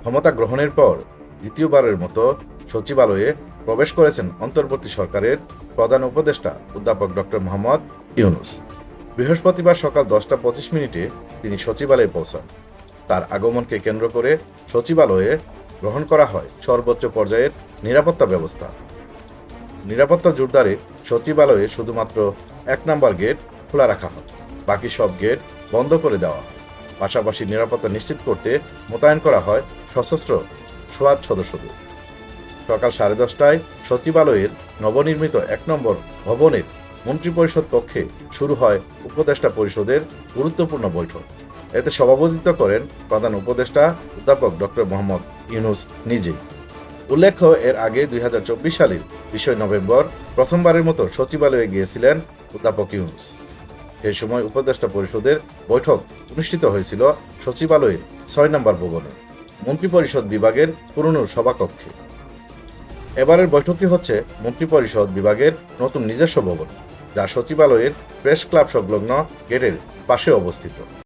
ক্ষমতা গ্রহণের পর দ্বিতীয়বারের মতো সচিবালয়ে প্রবেশ করেছেন অন্তর্বর্তী সরকারের প্রধান উপদেষ্টা অধ্যাপক ডক্টর মোহাম্মদ ইউনুস। বৃহস্পতিবার সকাল দশটা পঁচিশ মিনিটে তিনি সচিবালয়ে পৌঁছান। তার আগমনকে কেন্দ্র করে সচিবালয়ে গ্রহণ করা হয় সর্বোচ্চ পর্যায়ের নিরাপত্তা ব্যবস্থা। নিরাপত্তা জোরদারে সচিবালয়ে শুধুমাত্র এক নম্বর গেট খোলা রাখা হয়, বাকি সব গেট বন্ধ করে দেওয়া হয়। পাশাপাশি নিরাপত্তা নিশ্চিত করতে মোতায়েন করা হয় সশস্ত্র সোয়াদ সদস্যদের। সকাল সাড়ে দশটায় সচিবালয়ের নবনির্মিত এক নম্বর ভবনের মন্ত্রিপরিষদ কক্ষে শুরু হয় উপদেষ্টা পরিষদের গুরুত্বপূর্ণ বৈঠক। এতে সভাপতিত্ব করেন প্রধান উপদেষ্টা অধ্যাপক ডক্টর মোহাম্মদ ইউনুস নিজেই। উল্লেখ্য, এর আগে দুই সালের বিশই নভেম্বর প্রথমবারের মতো সচিবালয়ে গিয়েছিলেন অধ্যাপক ইউনুস। সেই সময় উপদেষ্টা পরিষদের বৈঠক অনুষ্ঠিত হয়েছিল সচিবালয়ের ছয় নম্বর ভবনে। মন্ত্রিপরিষদ বিভাগের পুরনো সভাকক্ষে। এবারের বৈঠকটি হচ্ছে মন্ত্রিপরিষদ বিভাগের নতুন নিজস্ব ভবন, যা সচিবালয়ের প্রেস ক্লাব সংলগ্ন গেটের পাশে অবস্থিত।